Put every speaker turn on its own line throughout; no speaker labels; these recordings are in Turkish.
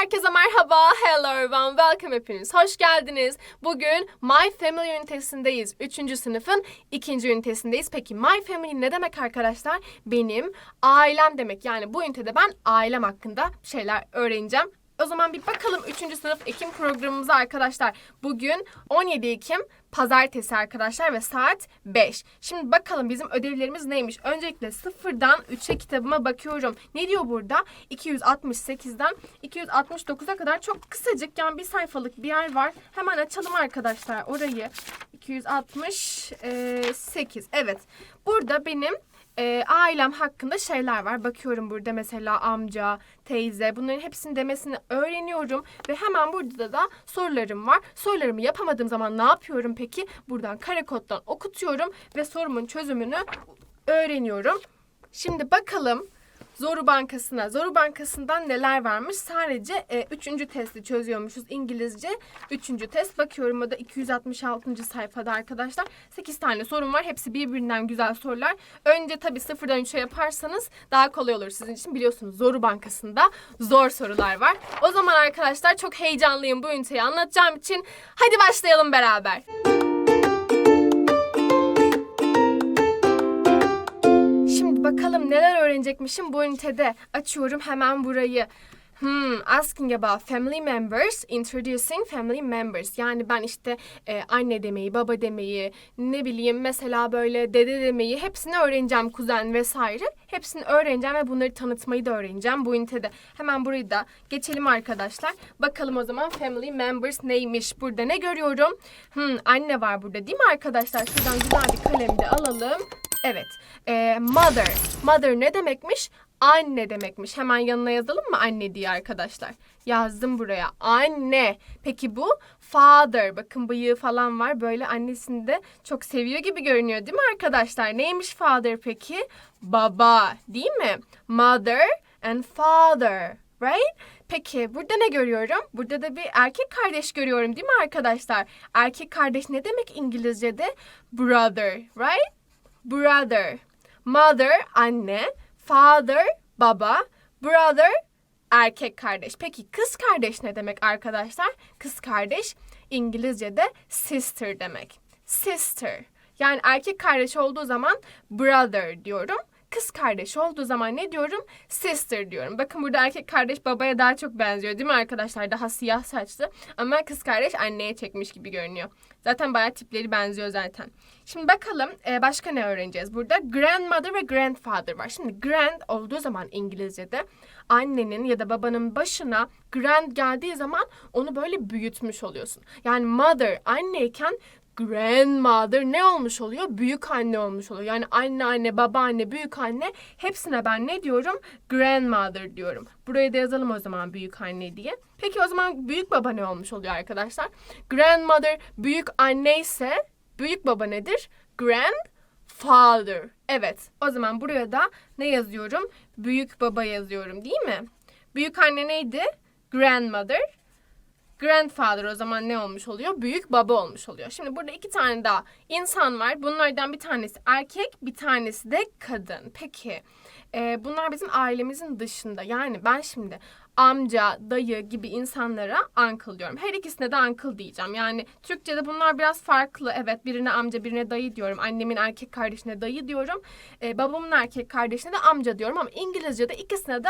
herkese merhaba. Hello everyone. Welcome hepiniz. Hoş geldiniz. Bugün My Family ünitesindeyiz. Üçüncü sınıfın ikinci ünitesindeyiz. Peki My Family ne demek arkadaşlar? Benim ailem demek. Yani bu ünitede ben ailem hakkında şeyler öğreneceğim. O zaman bir bakalım 3. sınıf Ekim programımıza arkadaşlar. Bugün 17 Ekim pazartesi arkadaşlar ve saat 5. Şimdi bakalım bizim ödevlerimiz neymiş? Öncelikle sıfırdan 3'e kitabıma bakıyorum. Ne diyor burada? 268'den 269'a kadar çok kısacık yani bir sayfalık bir yer var. Hemen açalım arkadaşlar orayı. 268. Evet. Burada benim e, ailem hakkında şeyler var. Bakıyorum burada mesela amca, teyze bunların hepsini demesini öğreniyorum. Ve hemen burada da sorularım var. Sorularımı yapamadığım zaman ne yapıyorum peki? Buradan kare koddan okutuyorum ve sorumun çözümünü öğreniyorum. Şimdi bakalım Zoru Bankası'na. Zoru Bankası'ndan neler varmış? Sadece e, üçüncü testi çözüyormuşuz İngilizce. Üçüncü test. Bakıyorum o da 266. sayfada arkadaşlar. 8 tane sorun var. Hepsi birbirinden güzel sorular. Önce tabii sıfırdan 3'e yaparsanız daha kolay olur sizin için. Biliyorsunuz Zoru Bankası'nda zor sorular var. O zaman arkadaşlar çok heyecanlıyım bu üniteyi anlatacağım için. Hadi başlayalım beraber. Şimdi bakalım neler öğrenecekmişim bu ünitede. Açıyorum hemen burayı. Hmm, asking about family members, introducing family members. Yani ben işte e, anne demeyi, baba demeyi, ne bileyim mesela böyle dede demeyi hepsini öğreneceğim kuzen vesaire. Hepsini öğreneceğim ve bunları tanıtmayı da öğreneceğim bu ünitede. Hemen burayı da geçelim arkadaşlar. Bakalım o zaman family members neymiş? Burada ne görüyorum? Hmm, anne var burada değil mi arkadaşlar? Şuradan güzel bir kalem de alalım. Evet. Ee, mother. Mother ne demekmiş? Anne demekmiş. Hemen yanına yazalım mı anne diye arkadaşlar? Yazdım buraya. Anne. Peki bu father. Bakın bıyığı falan var. Böyle annesini de çok seviyor gibi görünüyor değil mi arkadaşlar? Neymiş father peki? Baba. Değil mi? Mother and father. Right? Peki burada ne görüyorum? Burada da bir erkek kardeş görüyorum değil mi arkadaşlar? Erkek kardeş ne demek İngilizce'de? Brother. Right? Brother. Mother anne, father baba, brother erkek kardeş. Peki kız kardeş ne demek arkadaşlar? Kız kardeş İngilizce'de sister demek. Sister. Yani erkek kardeş olduğu zaman brother diyorum. Kız kardeş olduğu zaman ne diyorum? Sister diyorum. Bakın burada erkek kardeş babaya daha çok benziyor değil mi arkadaşlar? Daha siyah saçlı. Ama kız kardeş anneye çekmiş gibi görünüyor. Zaten bayağı tipleri benziyor zaten. Şimdi bakalım e, başka ne öğreneceğiz burada? Grandmother ve grandfather var. Şimdi grand olduğu zaman İngilizce'de annenin ya da babanın başına grand geldiği zaman onu böyle büyütmüş oluyorsun. Yani mother anneyken grandmother ne olmuş oluyor? Büyük anne olmuş oluyor. Yani anne anne, babaanne, büyük anne hepsine ben ne diyorum? Grandmother diyorum. Buraya da yazalım o zaman büyük anne diye. Peki o zaman büyük baba ne olmuş oluyor arkadaşlar? Grandmother büyük anne ise büyük baba nedir? Grandfather. Evet. O zaman buraya da ne yazıyorum? Büyük baba yazıyorum değil mi? Büyük anne neydi? Grandmother. Grandfather o zaman ne olmuş oluyor? Büyük baba olmuş oluyor. Şimdi burada iki tane daha insan var. Bunlardan bir tanesi erkek, bir tanesi de kadın. Peki e, bunlar bizim ailemizin dışında. Yani ben şimdi amca, dayı gibi insanlara uncle diyorum. Her ikisine de uncle diyeceğim. Yani Türkçe'de bunlar biraz farklı. Evet birine amca, birine dayı diyorum. Annemin erkek kardeşine dayı diyorum. E, babamın erkek kardeşine de amca diyorum. Ama İngilizce'de ikisine de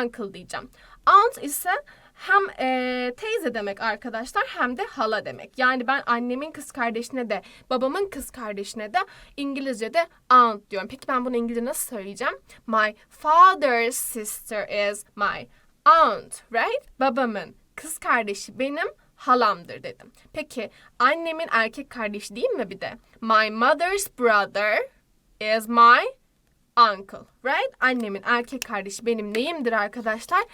uncle diyeceğim. Aunt ise hem e, teyze demek arkadaşlar hem de hala demek. Yani ben annemin kız kardeşine de babamın kız kardeşine de İngilizce'de aunt diyorum. Peki ben bunu İngilizce nasıl söyleyeceğim? My father's sister is my aunt, right? Babamın kız kardeşi benim halamdır dedim. Peki annemin erkek kardeşi değil mi bir de? My mother's brother is my uncle, right? Annemin erkek kardeşi benim neyimdir arkadaşlar?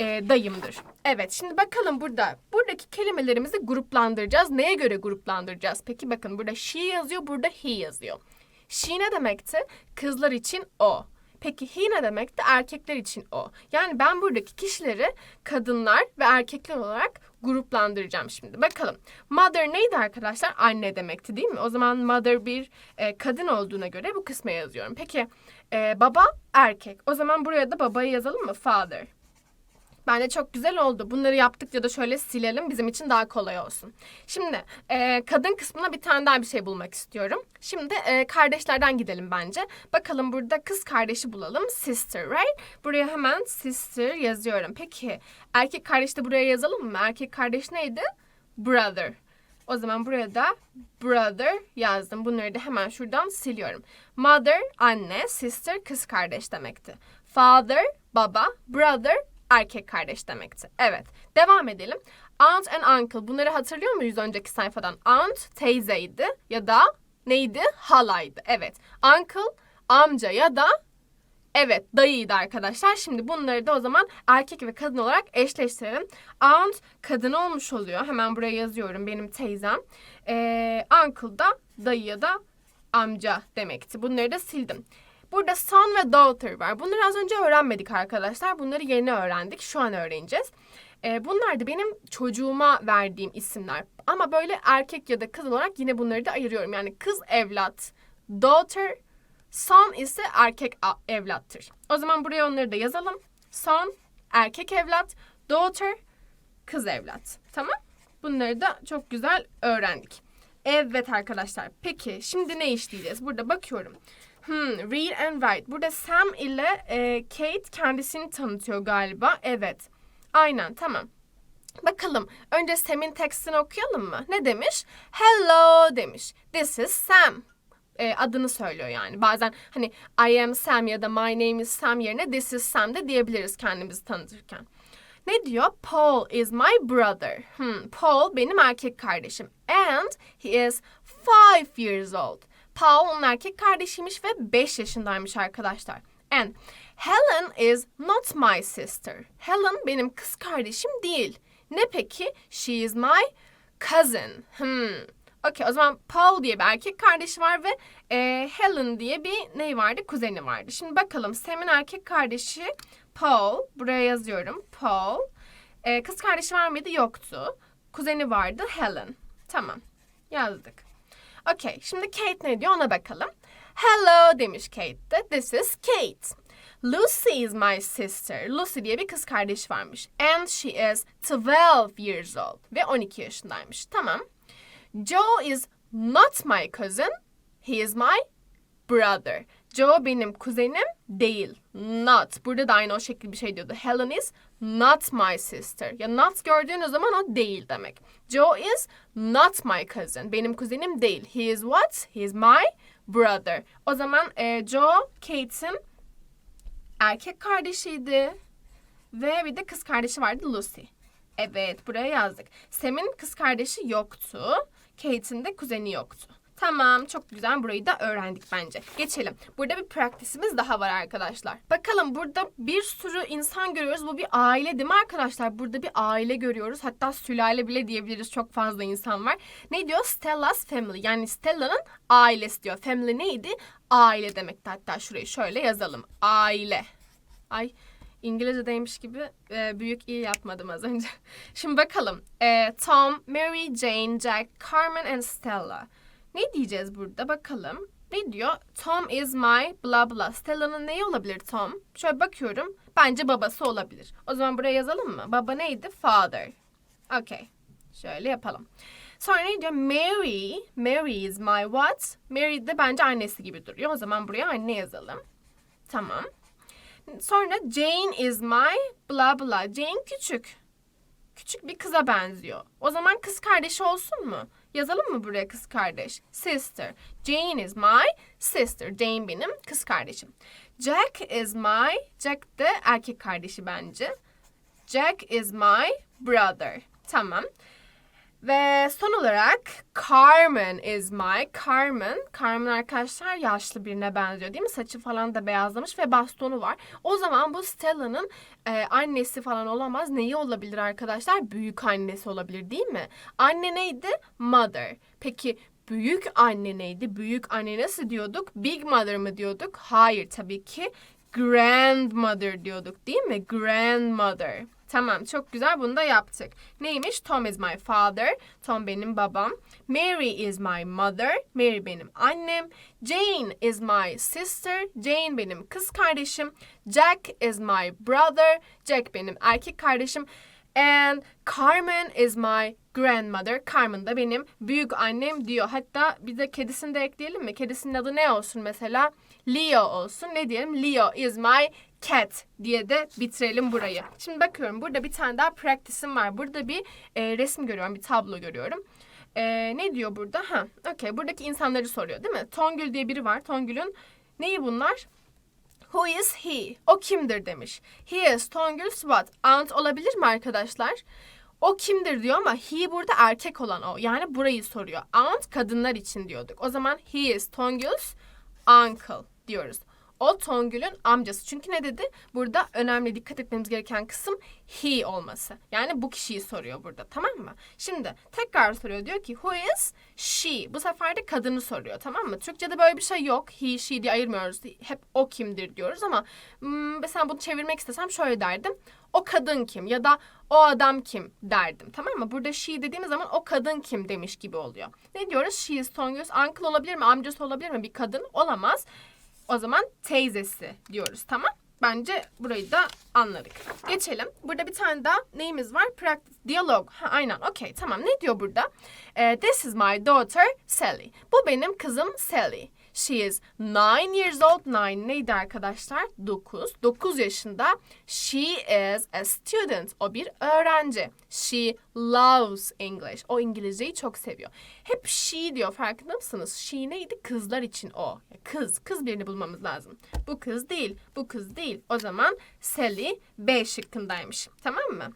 E, dayımdır. Evet şimdi bakalım burada. Buradaki kelimelerimizi gruplandıracağız. Neye göre gruplandıracağız? Peki bakın burada she yazıyor, burada he yazıyor. She ne demekti? Kızlar için o. Peki he ne demekti? Erkekler için o. Yani ben buradaki kişileri kadınlar ve erkekler olarak gruplandıracağım şimdi. Bakalım. Mother neydi arkadaşlar? Anne demekti değil mi? O zaman mother bir e, kadın olduğuna göre bu kısma yazıyorum. Peki e, baba erkek. O zaman buraya da babayı yazalım mı? Father. Bence çok güzel oldu. Bunları yaptıkça da şöyle silelim bizim için daha kolay olsun. Şimdi e, kadın kısmına bir tane daha bir şey bulmak istiyorum. Şimdi e, kardeşlerden gidelim bence. Bakalım burada kız kardeşi bulalım. Sister, right? Buraya hemen sister yazıyorum. Peki erkek kardeş de buraya yazalım mı? Erkek kardeş neydi? Brother. O zaman buraya da brother yazdım. Bunları da hemen şuradan siliyorum. Mother anne, sister kız kardeş demekti. Father baba, brother erkek kardeş demekti. Evet. Devam edelim. Aunt and uncle. Bunları hatırlıyor muyuz önceki sayfadan? Aunt teyzeydi ya da neydi? Halaydı. Evet. Uncle amca ya da Evet dayıydı arkadaşlar. Şimdi bunları da o zaman erkek ve kadın olarak eşleştirelim. Aunt kadın olmuş oluyor. Hemen buraya yazıyorum benim teyzem. Ee, uncle da dayı ya da amca demekti. Bunları da sildim. Burada son ve daughter var. Bunları az önce öğrenmedik arkadaşlar. Bunları yeni öğrendik. Şu an öğreneceğiz. Ee, bunlar da benim çocuğuma verdiğim isimler. Ama böyle erkek ya da kız olarak yine bunları da ayırıyorum. Yani kız evlat, daughter, son ise erkek evlattır. O zaman buraya onları da yazalım. Son, erkek evlat, daughter, kız evlat. Tamam? Bunları da çok güzel öğrendik. Evet arkadaşlar. Peki şimdi ne işleyeceğiz? Burada bakıyorum. Hmm, read and write. Burada Sam ile e, Kate kendisini tanıtıyor galiba. Evet. Aynen tamam. Bakalım. Önce Sam'in tekstini okuyalım mı? Ne demiş? Hello demiş. This is Sam. E, adını söylüyor yani. Bazen hani I am Sam ya da my name is Sam yerine this is Sam de diyebiliriz kendimizi tanıtırken. Ne diyor? Paul is my brother. Hmm, Paul benim erkek kardeşim. And he is five years old. Paul onun erkek kardeşiymiş ve 5 yaşındaymış arkadaşlar. And Helen is not my sister. Helen benim kız kardeşim değil. Ne peki? She is my cousin. Hmm. Okey o zaman Paul diye bir erkek kardeşi var ve e, Helen diye bir ne vardı? Kuzeni vardı. Şimdi bakalım Sam'in erkek kardeşi Paul. Buraya yazıyorum. Paul. E, kız kardeşi var mıydı? Yoktu. Kuzeni vardı. Helen. Tamam. Yazdık. Okey. Şimdi Kate ne diyor ona bakalım. Hello demiş Kate de. This is Kate. Lucy is my sister. Lucy diye bir kız kardeşi varmış. And she is 12 years old. Ve 12 yaşındaymış. Tamam. Joe is not my cousin. He is my brother. Joe benim kuzenim değil. Not. Burada da aynı o şekilde bir şey diyordu. Helen is not my sister. Ya not gördüğünüz zaman o değil demek. Joe is not my cousin. Benim kuzenim değil. He is what? He is my brother. O zaman e, Joe, Kate'in erkek kardeşiydi. Ve bir de kız kardeşi vardı Lucy. Evet buraya yazdık. Sam'in kız kardeşi yoktu. Kate'in de kuzeni yoktu. Tamam çok güzel burayı da öğrendik bence. Geçelim. Burada bir praktisimiz daha var arkadaşlar. Bakalım burada bir sürü insan görüyoruz. Bu bir aile değil mi arkadaşlar? Burada bir aile görüyoruz. Hatta sülale bile diyebiliriz. Çok fazla insan var. Ne diyor? Stella's family. Yani Stella'nın ailesi diyor. Family neydi? Aile demekti. Hatta şurayı şöyle yazalım. Aile. Ay İngilizce'deymiş gibi e, büyük iyi yapmadım az önce. Şimdi bakalım. E, Tom, Mary, Jane, Jack, Carmen and Stella. Ne diyeceğiz burada bakalım. Ne diyor? Tom is my blah blah. Stella'nın neyi olabilir Tom? Şöyle bakıyorum. Bence babası olabilir. O zaman buraya yazalım mı? Baba neydi? Father. Okay. Şöyle yapalım. Sonra ne diyor? Mary. Mary is my what? Mary de bence annesi gibi duruyor. O zaman buraya anne yazalım. Tamam. Sonra Jane is my blah blah. Jane küçük. Küçük bir kıza benziyor. O zaman kız kardeşi olsun mu? Yazalım mı buraya kız kardeş? Sister. Jane is my sister. Jane benim kız kardeşim. Jack is my... Jack de erkek kardeşi bence. Jack is my brother. Tamam. Ve son olarak Carmen is my. Carmen, Carmen arkadaşlar yaşlı birine benziyor değil mi? Saçı falan da beyazlamış ve bastonu var. O zaman bu Stella'nın e, annesi falan olamaz. Neyi olabilir arkadaşlar? Büyük annesi olabilir değil mi? Anne neydi? Mother. Peki büyük anne neydi? Büyük anne nasıl diyorduk? Big mother mı diyorduk? Hayır tabii ki grandmother diyorduk değil mi? Grandmother. Tamam çok güzel bunu da yaptık. Neymiş? Tom is my father. Tom benim babam. Mary is my mother. Mary benim annem. Jane is my sister. Jane benim kız kardeşim. Jack is my brother. Jack benim erkek kardeşim. And Carmen is my grandmother. Carmen da benim büyük annem diyor. Hatta bir de kedisini de ekleyelim mi? Kedisinin adı ne olsun mesela? Leo olsun. Ne diyelim? Leo is my cat diye de bitirelim burayı. Şimdi bakıyorum burada bir tane daha practice'im var. Burada bir e, resim görüyorum, bir tablo görüyorum. E, ne diyor burada? Ha, okey. Buradaki insanları soruyor değil mi? Tongül diye biri var. Tongül'ün neyi bunlar? Who is he? O kimdir demiş. He is Tongül what? Aunt olabilir mi arkadaşlar? O kimdir diyor ama he burada erkek olan o. Yani burayı soruyor. Aunt kadınlar için diyorduk. O zaman he is Tongül's uncle diyoruz. O Tongül'ün amcası. Çünkü ne dedi? Burada önemli dikkat etmemiz gereken kısım he olması. Yani bu kişiyi soruyor burada tamam mı? Şimdi tekrar soruyor. Diyor ki who is she? Bu sefer de kadını soruyor tamam mı? Türkçe'de böyle bir şey yok. He, she diye ayırmıyoruz. Hep o kimdir diyoruz ama hmm, mesela bunu çevirmek istesem şöyle derdim. O kadın kim ya da o adam kim derdim tamam mı? Burada she dediğimiz zaman o kadın kim demiş gibi oluyor. Ne diyoruz? She is Tongül's uncle olabilir mi? Amcası olabilir mi? Bir kadın olamaz. O zaman teyzesi diyoruz tamam. Bence burayı da anladık. Geçelim. Burada bir tane daha neyimiz var? Practice, diyalog. Ha, aynen okey tamam. Ne diyor burada? Ee, This is my daughter Sally. Bu benim kızım Sally. She is nine years old. Nine neydi arkadaşlar? 9. 9 yaşında. She is a student. O bir öğrenci. She loves English. O İngilizceyi çok seviyor. Hep she diyor farkında mısınız? She neydi? Kızlar için o. Kız. Kız birini bulmamız lazım. Bu kız değil. Bu kız değil. O zaman Sally B şıkkındaymış. Tamam mı?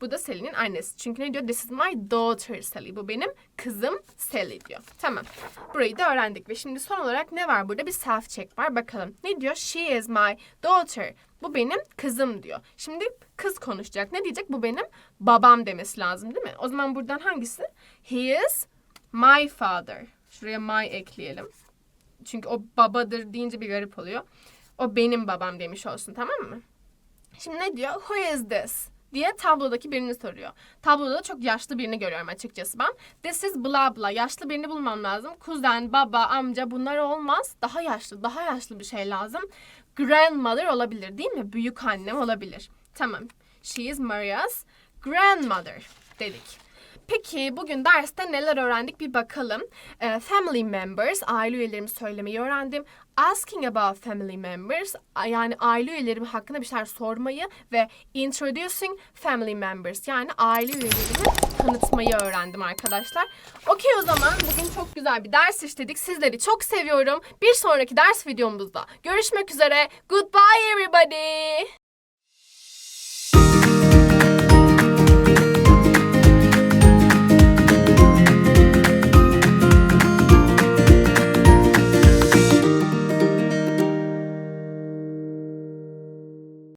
Bu da Sally'nin annesi. Çünkü ne diyor? This is my daughter Sally. Bu benim kızım Sally diyor. Tamam. Burayı da öğrendik. Ve şimdi son olarak ne var burada? Bir self check var. Bakalım. Ne diyor? She is my daughter. Bu benim kızım diyor. Şimdi kız konuşacak. Ne diyecek? Bu benim babam demesi lazım değil mi? O zaman buradan hangisi? He is my father. Şuraya my ekleyelim. Çünkü o babadır deyince bir garip oluyor. O benim babam demiş olsun tamam mı? Şimdi ne diyor? Who is this? Diye tablodaki birini soruyor. Tabloda da çok yaşlı birini görüyorum açıkçası ben. This is blah blah. Yaşlı birini bulmam lazım. Kuzen, baba, amca bunlar olmaz. Daha yaşlı, daha yaşlı bir şey lazım. Grandmother olabilir değil mi? Büyük annem olabilir. Tamam. She is Maria's grandmother dedik. Peki bugün derste neler öğrendik bir bakalım. Ee, family members, aile üyelerimi söylemeyi öğrendim. Asking about family members, yani aile üyelerim hakkında bir şeyler sormayı ve introducing family members, yani aile üyelerimi tanıtmayı öğrendim arkadaşlar. Okey o zaman bugün çok güzel bir ders işledik. Sizleri çok seviyorum. Bir sonraki ders videomuzda görüşmek üzere. Goodbye everybody.